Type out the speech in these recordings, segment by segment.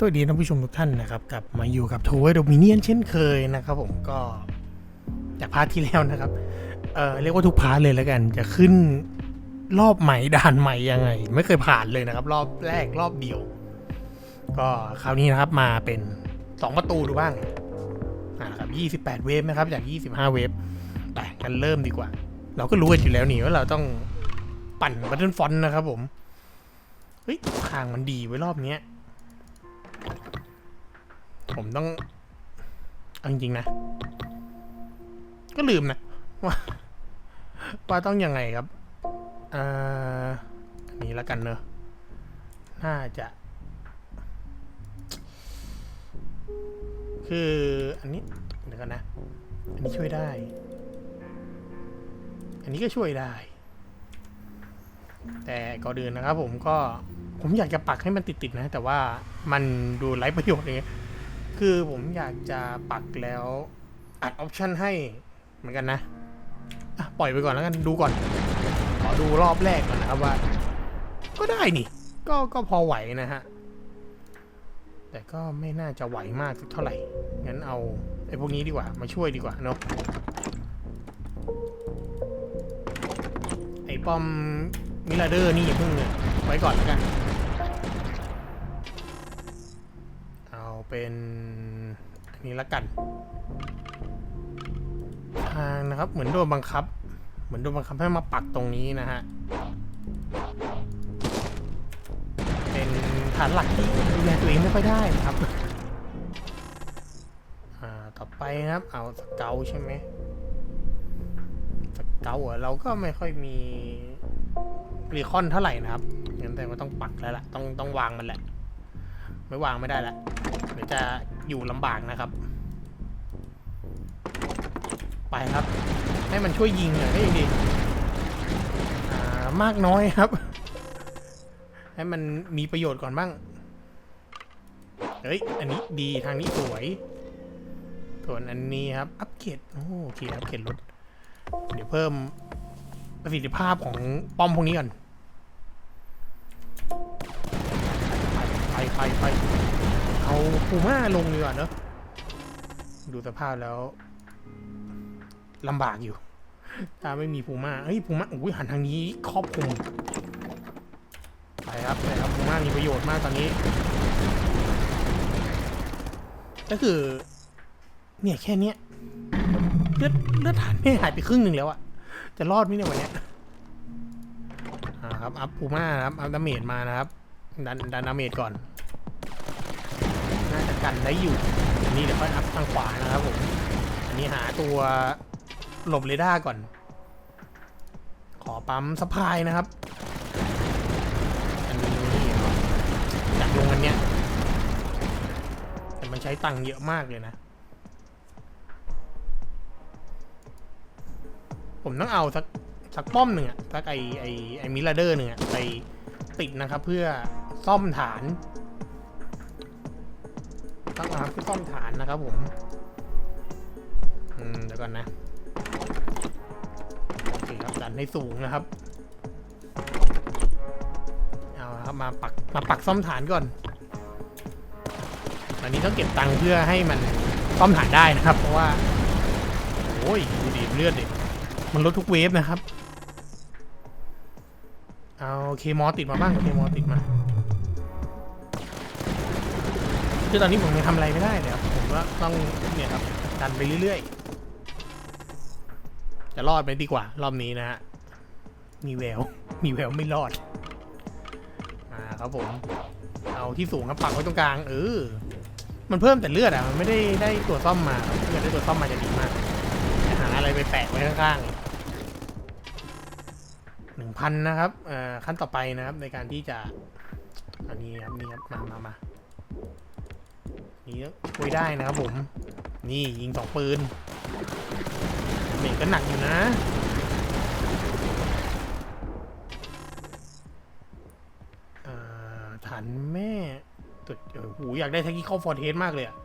สวัสดีท่านผู้ชมทุกท่านนะครับกลับมาอยู่กับทเวโดมิเนียนเช่นเคยนะครับผมก็จากพาร์ทที่แล้วนะครับเออเรียกว่าทุกพาร์ทเลยแล้วกัน จะขึ้นรอบใหม่ด่านใหม่ยังไง ไม่เคยผ่านเลยนะครับ รอบแรกรอบเดียว ก็คราวนี้นะครับมาเป็น 2 ประตูดูบ้างอ่าครับ28 เวฟนะครับจาก 25 เวฟไปกันเริ่มดีกว่า เราก็รู้กันอยู่แล้วนี่ว่าเราต้องปั่นบัตเทิลฟอนนะครับผมเฮ้ยทางมันดีไว้รอบเนี้ย ผมต้องเอาจริงๆนะ ก็ลืมนะ ว่าว่าต้องยังไงครับเอ่ออันนี้แล้วกันเนอะน่าจะ คืออันนี้เดี๋ยวกันนะ อันนี้ช่วยได้ อันนี้ก็ช่วยได้ แต่ก่อนอื่นนะครับผมก็ ผมอยากจะปักให้มันติดๆนะ แต่ว่ามันดูไร้ประโยชน์อย่างเงี้ยคือผมอยากจะปักแล้วอัดออปชันให้เหมือนกันนะอะปล่อยไปก่อนแล้วกันดูก่อน ขอดูรอบแรกก่อนนะครับว่า ก็ได้นี่ ก็ก็พอไหวนะฮะ แต่ก็ไม่น่าจะไหวมากสักเท่าไหร่ งั้นเอาไอ้พวกนี้ดีกว่า มาช่วยดีกว่าเนาะ ไอ้ป้อมมิลาเดอร์นี่อย่าเพิ่งเลยไว้ก่อนแล้วกัน เป็นอันนี้ละกัน ทางนะครับเหมือนโดนบังคับ เหมือนโดนบังคับให้มาปักตรงนี้นะฮะเป็นฐานหลักที่ดูแลตัวเองไม่ค่อยได้นะครับอ่าต่อไปนะครับเอาสเกลใช่ไหมสเกลอะเราก็ไม่ค่อยมีรีคอนเท่าไหร่นะครับงั้นแต่ว่าต้องปักแล้วล่ะต้องต้องวางมันแหละ ไม่วางไม่ได้ละเดี๋ยวจะอยู่ลำบากนะครับ ไปครับ ให้มันช่วยยิงหน่อยได้ดีมากน้อยครับ ให้มันมีประโยชน์ก่อนบ้างเฮ้ย อันนี้ดีทางนี้สวย ส่วนอันนี้ครับ อัปเกรดโอ้โอเค อัปเกรดรถ เดี๋ยวเพิ่มประสิทธิภาพของป้อมพวกนี้ก่อน ไปไปเอาพูม่าลงดีกว่าเนอะดูสภาพแล้วลำบากอยู่ ถ้าไม่มีพูม่าเฮ้ยพูม่าอุ้ยหันทางนี้ครอบคลุมไปครับไปครับพูม่ามีประโยชน์มากตอนนี้ ก็คือ เนี่ยแค่เนี้ยเลือดเลือดฐานไม่หายไปครึ่งหนึ่งแล้วอะจะรอดไหมเนี่ยวันเนี้ยอ่าครับอัพพูม่านะครับอัพดาเมจมานะครับดันดันดาเมจก่อน กันได้อยู่อันนี้เดี๋ยวค่อยอัพทางขวานะครับผมอันนี้หาตัวหลบเรดาร์ก่อน ขอปั๊มสปายนะครับอันนี้อยากลงอันเนี้ยแต่มันใช้ตังค์เยอะมากเลยนะ ผมต้องเอาสักสักป้อมหนึ่งอะสักไอไอไอมิลเดอร์หนึ่งอะไปติดนะครับ เพื่อซ่อมฐาน ต้องเอาเพื่อซ่อมฐานนะครับผมอืมเดี๋ยวก่อนนะโอเคครับดันให้สูงนะครับเอาครับมาปักมาปักซ่อมฐานก่อนตอนนี้ต้องเก็บตังค์เพื่อให้มันซ่อมฐานได้นะครับ เพราะว่าโอ้ยดูดิเลือดดิมันลดทุกเวฟนะครับเอาเคมอติดมาบ้างเคมอติดมา คือตอนนี้ผมยังทำอะไรไม่ได้เลยครับผมก็ต้องเนี่ยครับดันไปเรื่อยๆ จะรอดไหมดีกว่า รอบนี้นะฮะ มีแวว มีแววไม่รอด อ่าครับผม เอาที่สูงครับปักไว้ตรงกลาง เออ มันเพิ่มแต่เลือดอะ มันไม่ได้ได้ตัวซ่อมมาครับถ้าเกิดได้ตัวซ่อมมาจะดีมากจะหาอะไรไปแปะไว้ข้างๆหนึ่งพันนะครับเอ่อขั้นต่อไปนะครับในการที่จะ อันนี้ครับนี่ครับ มามามา นี่ช่วยได้นะครับผม นี่ยิงสองปืนเมกก็หนักอยู่นะ ฐานแม่ตัวโอ้โหอยากได้แท็กกี้เข้าฟอร์เทสมากเลยอะ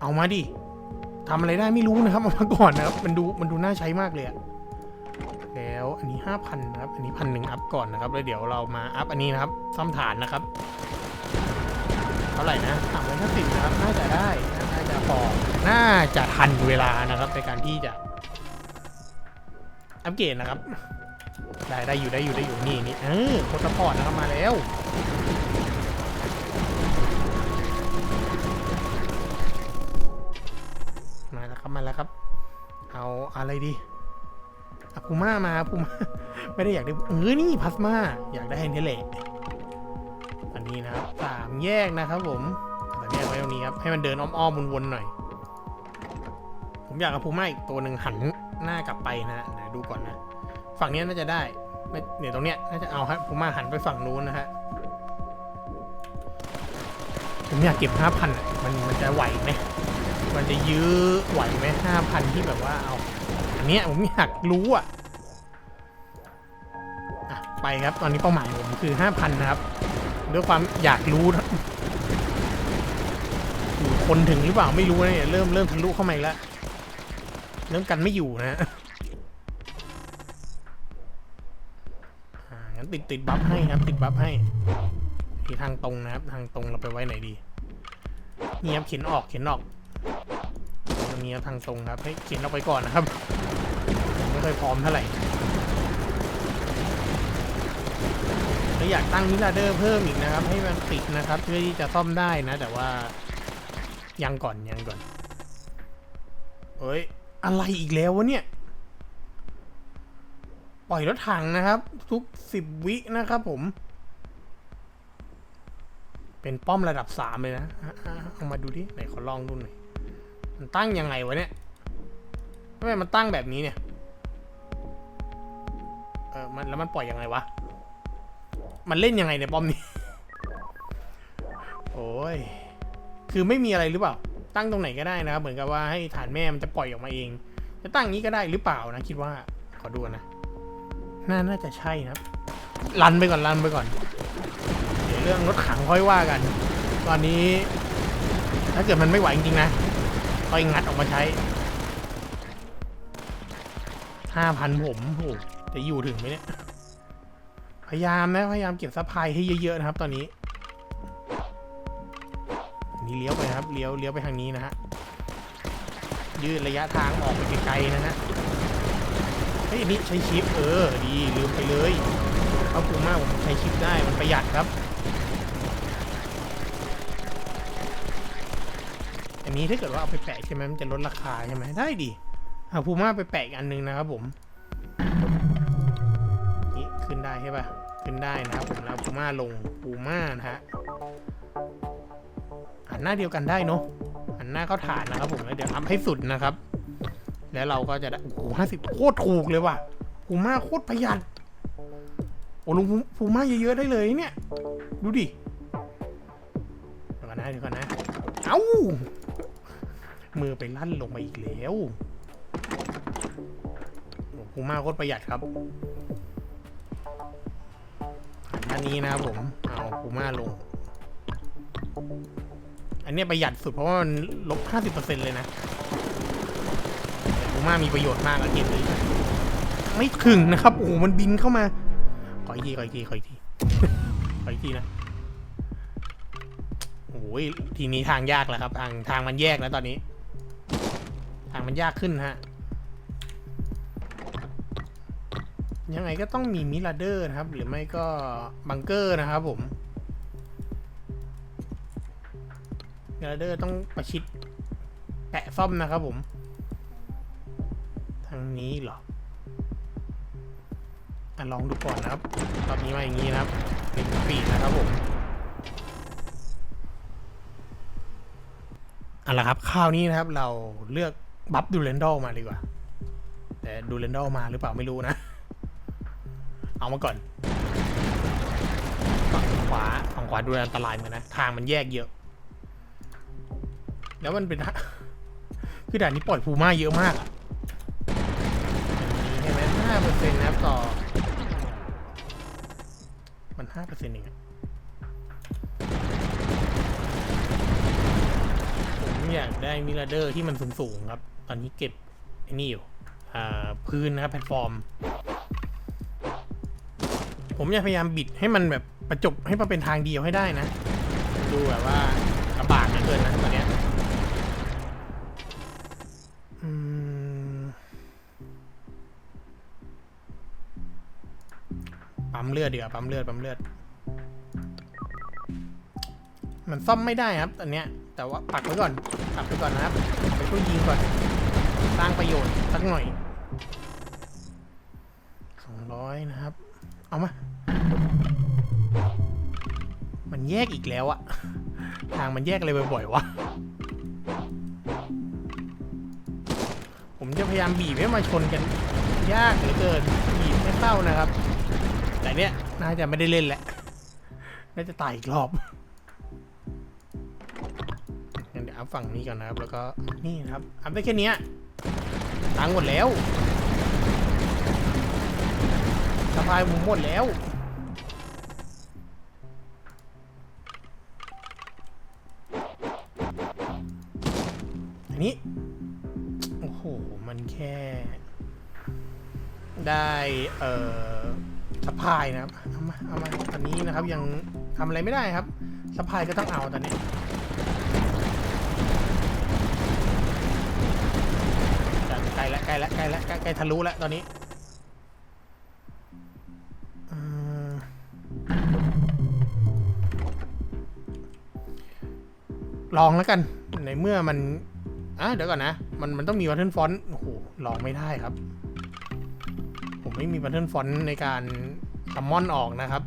เอามาดิทำอะไรได้ไม่รู้นะครับ เอามาก่อนนะครับ มันดูมันดูน่าใช้มากเลยอะแล้วอันนี้ห้าพันนะครับ อันนี้พันหนึ่งอัพก่อนนะครับ แล้วเดี๋ยวเรามาอัพอันนี้นะครับ ซ่อมฐานนะครับ เท่าไหร่นะสามร้อยห้าสิบนะครับ น่าจะได้น่าจะพอน่าจะทันเวลานะครับในการที่จะอัปเกรดนะครับ ได้ได้อยู่ได้อยู่ได้อยู่นี่นี่เออโคตรพอร์ตนะครับมาแล้วมาแล้วครับมาแล้วครับ เอาอะไรดีอาพูม่ามาพูม่าไม่ได้อยากได้เออนี่พัสมาอยากได้นี่แหละ อันนี้นะครับสามแยกนะครับผมสามแยกไว้ตรงนี้ครับให้มันเดินอ้อมๆวนๆหน่อย ผมอยากเอาพูม่าอีกตัวหนึ่งหันหน้ากลับไปนะฮะเดี๋ยวดูก่อนนะ ฝั่งนี้น่าจะได้เนี่ยตรงเนี้ยน่าจะเอาครับพูม่าหันไปฝั่งนู้นนะฮะผมอยากเก็บห้าพันมันมันจะไหวไหมมันจะยื้อไหวไหมห้าพันที่แบบว่าเอาอันเนี้ยผมอยากรู้อะไปครับ ตอนนี้เป้าหมายผมคือห้าพันนะครับ ด้วยความอยากรู้นะคนถึงหรือเปล่าไม่รู้นะเนี่ยเริ่มเริ่มทะลุเข้ามาอีกแล้วเริ่มกันไม่อยู่นะฮะงั้นติดติดบัฟให้ครับ ติดบัฟให้ที่ทางตรงนะครับ ทางตรงเราไปไว้ไหนดีเงียบเข็นออกเข็นออกตรงนี้ทางตรงครับให้เขียนเราไปก่อนนะครับ ไม่ค่อยพร้อมเท่าไหร่ แล้วอยากตั้งมิลาเดอร์เพิ่มอีกนะครับ ให้มันติดนะครับเพื่อที่จะซ่อมได้นะ แต่ว่ายังก่อนยังก่อนเอ้ยอะไรอีกแล้ววะเนี่ย ปล่อยรถถังนะครับ ทุกสิบวินะครับผม เป็นป้อมระดับสามเลยนะอะอะเอามาดูดิไหนขอลองดูหน่อยมันตั้งยังไงวะเนี่ยทำไมมันตั้งแบบนี้เนี่ยเออมันแล้วมันปล่อยยังไงวะ มันเล่นยังไงเนี่ยป้อมนี้ โอ้ย คือไม่มีอะไรหรือเปล่า ตั้งตรงไหนก็ได้นะครับ เหมือนกับว่าให้ฐานแม่มันจะปล่อยออกมาเอง จะตั้งงนี้ก็ได้หรือเปล่านะคิดว่า ขอดูนะ น่า น่าจะใช่นะครับรันไปก่อนรันไปก่อน เดี๋ยวเรื่องรถขังค่อยว่ากัน ตอนนี้ ถ้าเกิดมันไม่ไหวจริงๆนะค่อยงัดออกมาใช้ห้าพันผมโอ้จะอยู่ถึงไหมเนี่ย พยายามนะ พยายามเก็บซัพพลายให้เยอะๆนะครับ ตอนนี้นนี้เลี้ยวไปครับ เลี้ยวเลี้ยวไปทางนี้นะฮะ ยืดระยะทางออกไปไกลๆนะฮะ เฮ้ยนี่ใช้ชิป เออ ดีลืมไปเลยเขาปูมากผมใช้ชิปได้ มันประหยัดครับ อันนี้ถ้าเกิดว่าเอาไปแปะใช่ไหมมันจะลดราคาใช่ไหมได้ดิเอาพูม่าไปแปะอีกอันหนึงนะครับผม ใช่ปะขึ้นได้นะครับผมแล้วพูม่าลงพูม่านะฮะหันหน้าเดียวกันได้เนาะหันหน้าเข้าฐานนะครับผมแล้วเดี๋ยวทำให้สุดนะครับ แล้วเราก็จะได้โอ้โหห้าสิบโคตรถูกเลยว่ะพูม่าโคตรประหยัดโอ้ลงพูม่าเยอะๆได้เลยเนี่ย ดูดิเดี๋ยวก่อนนะเดี๋ยวก่อนนะ เอ้ามือไปลั่นลงมาอีกแล้วโอ้พูม่าโคตรประหยัดครับ อันนี้นะครับผม เอาพูม่าลง อันนี้ประหยัดสุดเพราะว่ามันลบ 50%เลยนะแต่พูม่ามีประโยชน์มากอะเกมนี้ไม่ถึงนะครับ โอ้มันบินเข้ามา ขออีกที ขออีกที ขออีกที ขออีกทีนะโอ้ยทีนี้ทางยากแล้วครับ ทางทางมันแยกแล้วตอนนี้ ทางมันยากขึ้นฮะ ยังไงก็ต้องมีมิลาเดอร์นะครับ หรือไม่ก็บังเกอร์นะครับผมมิลาเดอร์ต้องประชิดแปะซ่อมนะครับผม ทางนี้เหรออลองดูก่อนนะครับรอบนี้มาอย่างนี้นะครับ เป็นปีนะครับผมเอาละครับข้าวนี้นะครับเราเลือกบัฟดูเรนดอลมาดีกว่า แต่ดูเรนดอลมาหรือเปล่าไม่รู้นะ เอามาก่อนฝั่งขวาฝั่งขวาดูอันตรายเหมือนนะ ทางมันแยกเยอะ แล้วมันเป็นคือด่านนี้ปล่อยพูมาเยอะมากอะอย่างนี้ใช่ไหมห้าเปอร์เซ็นต์นะครับต่อ มันห้าเปอร์เซ็นต์เองผมอยากได้มิลาเดอร์ที่มันสูงๆครับ ตอนนี้เก็บไอ้นี่อยู่ อ่า พื้นนะครับแพลตฟอร์ม ผมอยากพยายามบิดให้มันแบบประจบให้มันเป็นทางเดียวให้ได้นะ ดูแบบว่าลำบากเหลือเกินนะตอนเนี้ยปั๊มเลือดเดี๋ยวปั๊มเลือดปั๊มเลือด มันซ่อมไม่ได้ครับตอนเนี้ย แต่ว่าปักไว้ก่อนปักไว้ก่อนนะครับไปช่วยยิงก่อนสร้างประโยชน์สักหน่อยสองร้อยนะครับ เอามา มันแยกอีกแล้วอะทางมันแยกอะไรบ่อยๆวะ ผมจะพยายามบีบให้มาชนกัน ยากเหลือเกินบีบไม่เข้านะครับ แต่เนี้ยน่าจะไม่ได้เล่นแหละ น่าจะตายอีกรอบงั้นเดี๋ยวอัพฝั่งนี้ก่อนนะครับ แล้วก็นี่นะครับ อัพได้แค่นี้ตังหมดแล้วสะพายผมหมดแล้ว อันนี้ โอ้โห มันแค่ ได้ เอ่อสะพายนะครับ เอามา เอามาตอนนี้นะครับ ยังทำอะไรไม่ได้ครับสะพายก็ต้องเอาตอนนี้ใกล้แล้วใกล้แล้วใกล้แล้วใกล้ทะลุแล้วตอนนี้อลองแล้วกัน ในเมื่อมัน อะเดี๋ยวก่อนนะ มันมันต้องมีบัตเทิลฟอนต์โอ้โหลองไม่ได้ครับ ผมไม่มีบัตเทิลฟอนต์ในการซัมมอนออกนะครับ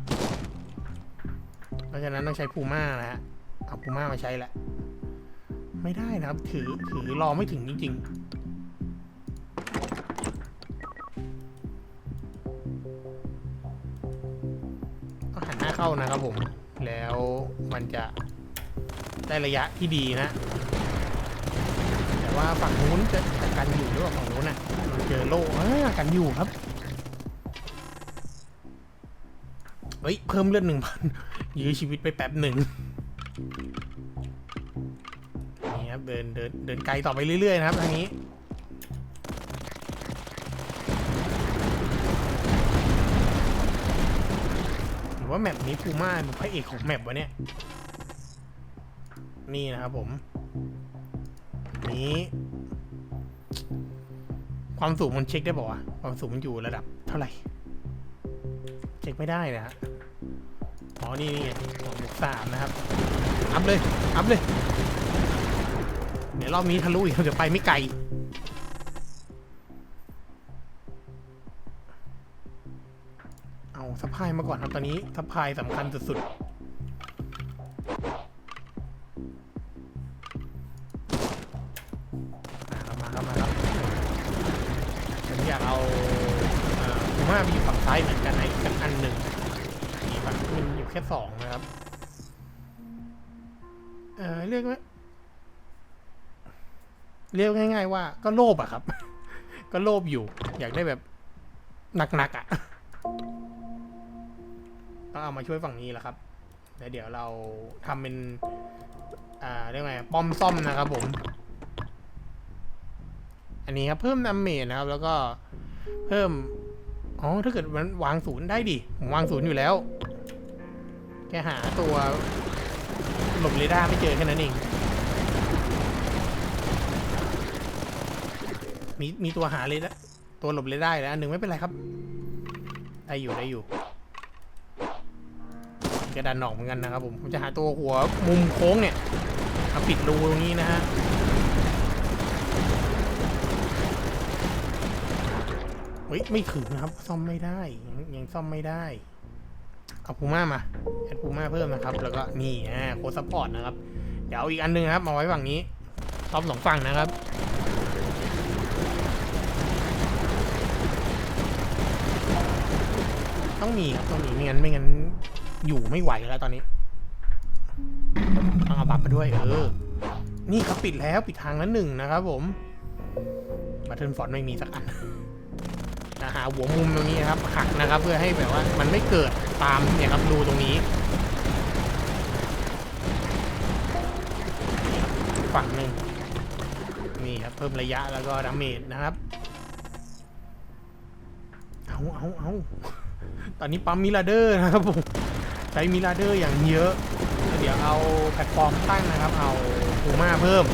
เพราะฉะนั้นต้องใช้พูม่านะฮะ เอาพูม่ามาใช้แหละ ไม่ได้นะครับ ถือถือรอไม่ถึงจริงๆต้องหันหน้าเข้านะครับผม แล้วมันจะได้ระยะที่ดีนะ แต่ว่าฝั่งนู้นจะกันอยู่หรือว่าฝั่งนู้นน่ะเจอโล่กันอยู่ครับเฮ้ยเพิ่มเลือดหนึ่งพันยื้อชีวิตไปแป๊บหนึ่งนี่ครับเดินเดินเดินไกลต่อไปเรื่อยๆนะครับทางนี้หรือว่าแมปนี้พูม่าเป็นพระเอกของแมปวะเนี่ย นี่นะครับผม นี้ ความสูงมันเช็คได้ป่าวะความสูงมันอยู่ระดับเท่าไหร่ เช็คไม่ได้นะฮะอ๋อนี่นี่ไงสองบวกสามนะครับ อัพเลย อัพเลย เดี๋ยวรอบนี้ทะลุอีกเดี๋ยวไปไม่ไกลเอาสะพายมาก่อนครับตอนนี้สะพายสำคัญสุดๆ สองนะครับ เออเรียกว่าเรียกง่าย ๆ ว่าก็โลภอะครับ ก็โลภอยู่ อยากได้แบบหนักๆอะต้องเอามาช่วยฝั่งนี้แหละครับแล้วเดี๋ยวเราทำเป็น อ่าเรียกไงป้อมซ่อมนะครับผม อันนี้ครับเพิ่มดาเมจนะครับ แล้วก็เพิ่ม อ๋อ ถ้าเกิดมันวางศูนย์ได้ดิ ผมวางศูนย์อยู่แล้ว แค่หาตัวหลบเรดาร์ไม่เจอแค่นั้นเอง มีมีตัวหาเลยละตัวหลบเรดาร์แล้วอันหนึ่งไม่เป็นไรครับ ได้อยู่ได้อยู่กระดานหนอกเหมือนกันนะครับผมผมจะหาตัวหัวมุมโค้งเนี่ยมาปิดรูตรงนี้นะฮะเฮ้ยไม่ถึงนะครับ ซ่อมไม่ได้ยังซ่อมไม่ได้ เอาพูม่ามาแอดพูม่าเพิ่มนะครับ แล้วก็นี่อ่าโค้ดซัพพอร์ตนะครับ เดี๋ยวเอาอีกอันหนึงครับมาไว้ฝั่งนี้ซ่อมสองฝั่งนะครับต้องมีครับต้องมีไม่งั้นไม่งั้นอยู่ไม่ไหวแล้วตอนนี้ต้องเอาบัตรมาด้วย เออ นี่ครับปิดแล้วปิดทางนั้นหนึ่งนะครับผมบัตเทิลฟอนไม่มีสักอัน หาหัวมุมตรงนี้นะครับหักนะครับ เพื่อให้แบบว่ามันไม่เกิดตามเนี่ยครับรูตรงนี้ ฝั่งหนึ่งนี่ครับเพิ่มระยะแล้วก็ดาเมจนะครับเอาเอาเอาตอนนี้ปั๊มมิลาเดอร์นะครับผมใช้มิลาเดอร์อย่างเยอะ เดี๋ยวเอาแพลตฟอร์มตั้งนะครับ เอาพูม่าเพิ่ม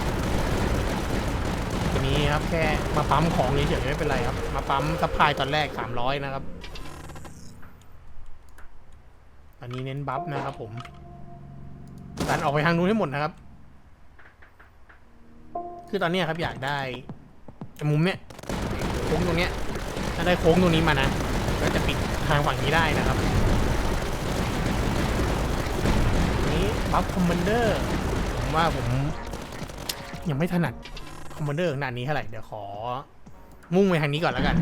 นี้ครับ แค่มาปั๊มของเฉยๆไม่เป็นไรครับ มาปั๊มซัพพลายตอนแรก 300 นะครับ อันนี้เน้นบัฟนะครับผมดันออกไปทางนู้นให้หมดนะครับ คือตอนนี้ครับอยากได้มุมเนี้ยโค้งตรงเนี้ยถ้าได้โค้งตรงนี้มานะก็จะปิดทางฝั่งนี้ได้นะครับนี้บัฟคอมมานเดอร์ผมว่าผมยังไม่ถนัด คอมมานเดอร์ขนาดนี้เท่าไหร่เดี๋ยวขอ มุ่งไปทางนี้ก่อนแล้วกัน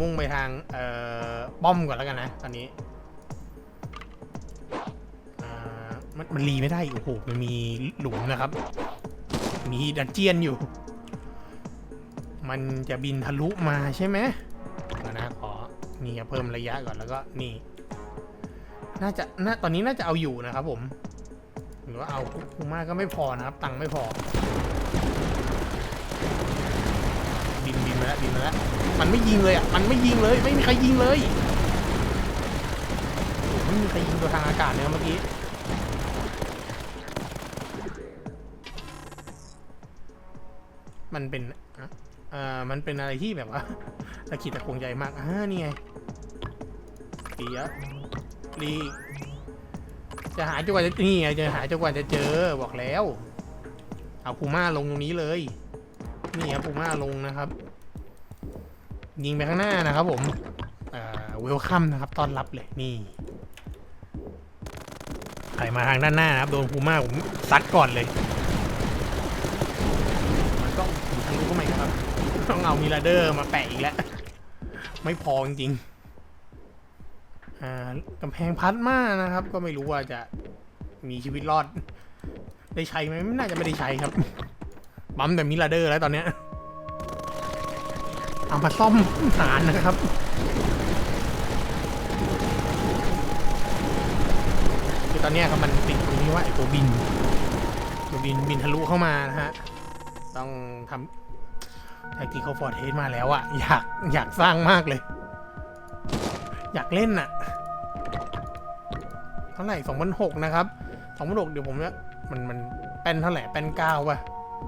มุ่งไปทางเอ่อป้อมก่อนแล้วกันนะตอนนี้มันมันรีไม่ได้โอ้โหมันมีหลุมนะครับ มีดันเจียนอยู่ มันจะบินทะลุมาใช่ไหมนะขอนี่เพิ่มระยะก่อนแล้วก็นี่ น่าจะน่าตอนนี้น่าจะเอาอยู่นะครับผม หรือว่าเอาคูมาก็ไม่พอนะครับ ตังค์ไม่พอ บินบิน มาแล้วบินมาแล้วมันไม่ยิงเลยอะมันไม่ยิงเลยไม่มีใครยิงเลยโอ้โหไม่มีใครยิงตัวทางอากาศเลยเมื่อกี้มันเป็นอะเอ่อมันเป็นอะไรที่แบบว่าตะขิดตะคงใจมากอ่านี่ไงเดียวดีจะหาจนกว่าจะนี่ไงจะหาจนกว่าจะเจอบอกแล้ว เอาพูม่าลงตรงนี้เลย นี่ครับพูม่าลงนะครับ ยิงไปข้างหน้านะครับผมเวลคัมนะครับต้อนรับเลยนี่ใครมาทางด้านหน้านะครับโดนพูมาผมซัดก่อนเลยมันก็ทางรู้ก็ไม่ครับ ต้องเอามิลาเดอร์มาแปะอีกแล้ว ไม่พอจริงๆกำแพงพัดมานะครับ ก็ไม่รู้ว่าจะมีชีวิตรอด ได้ใช้ไหมไม่น่าจะไม่ได้ใช้ครับ บัมแต่มิลาเดอร์แล้วตอนเนี้ย เอามาซ่อมฐานนะครับคือตอนนี้ยครับมันติดตรงนี้ว่าไอ้ตัวบิน ตัวบินบินทะลุเข้ามานะฮะ ต้องทำท็กติคอลฟอร์เทสมาแล้วอะอยากอยากสร้างมากเลย อยากเล่นอะเท่าไหร่สองพันหกนะครับสองพันหกเดี๋ยวผมเนี่ยมันมันแป้นเท่าไหร่แป้นเก้าป่ะ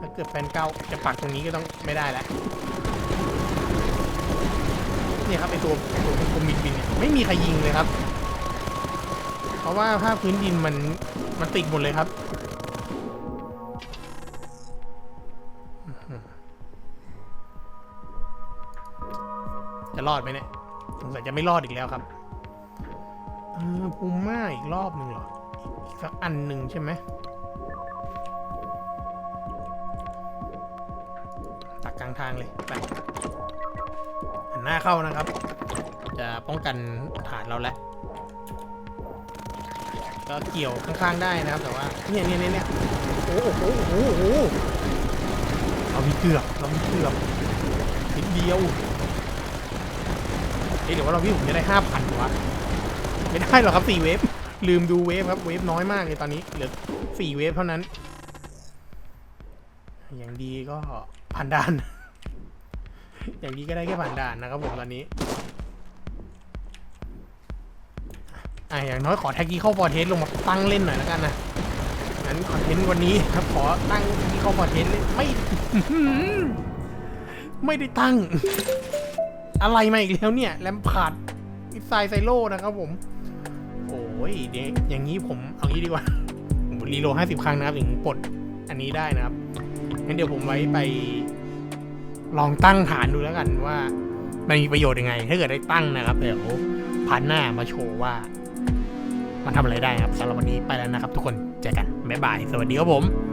ถ้าเกิดแป้นเก้าจะปักตรงนี้ก็ต้องไม่ได้แล้ว เนี่ยครับไอตัวตัวกลมๆบินเนี่ยไม่มีใครยิงเลยครับ เพราะว่าภาพพื้นดินมันมันติดหมดเลยครับจะรอดไหมเนี่ยสงสัยจะไม่รอดอีกแล้วครับเออปูม่าอีกรอบหนึ่งเหรอ อีกสักอันหนึ่งใช่ไหมตักกลางทางเลยไป หน้าเข้านะครับ จะป้องกันฐานเราแล้วก็เกี่ยวข้างๆได้นะครับ แต่ว่าเนี่ยเนี่ยเนี่ยโอ้โหโอ้โหโอ้โหเรามีเกือบเรามีเกือบนิดเดียวเอ๊ะเดี๋ยวว่าเราพี่ผมจะได้ห้าพันวะไม่ได้หรอกครับสี่เวฟลืมดูเวฟครับเวฟน้อยมากเลยตอนนี้เหลือสี่เวฟเท่านั้น อย่างดีก็ผ่านด่าน อย่างดีก็ได้แค่ผ่านด่านนะครับผมตอนนี้อะอย่างน้อยขอแท็กกี้เข้าฟอร์เทสลงมาตั้งเล่นหน่อยแล้วกันนะงั้นคอนเทนต์วันนี้ครับขอตั้งแที่เข้าฟอร์เทสเล่นไม่ไม่ได้ตั้ง อะไรมาอีกแล้วเนี่ยแลมพาร์ดอิไซไซโลนะครับผม โอ้ยเดี๋ยอย่างนี้ผมเอางี้ดีกว่าผมรีโหลด50 ครั้งนะครับถึงปลดอันนี้ได้นะครับงั้นเดี๋ยวผมไว้ไป ลองตั้งฐานดูแล้วกันว่า มันมีประโยชน์ยังไง ถ้าเกิดได้ตั้งนะครับเดี๋ยวพันหน้ามาโชว์ว่า มันทำอะไรได้ครับสำหรับวันนี้ไปแล้วนะครับ ทุกคนเจอกันบ๊ายบาย สวัสดีครับผม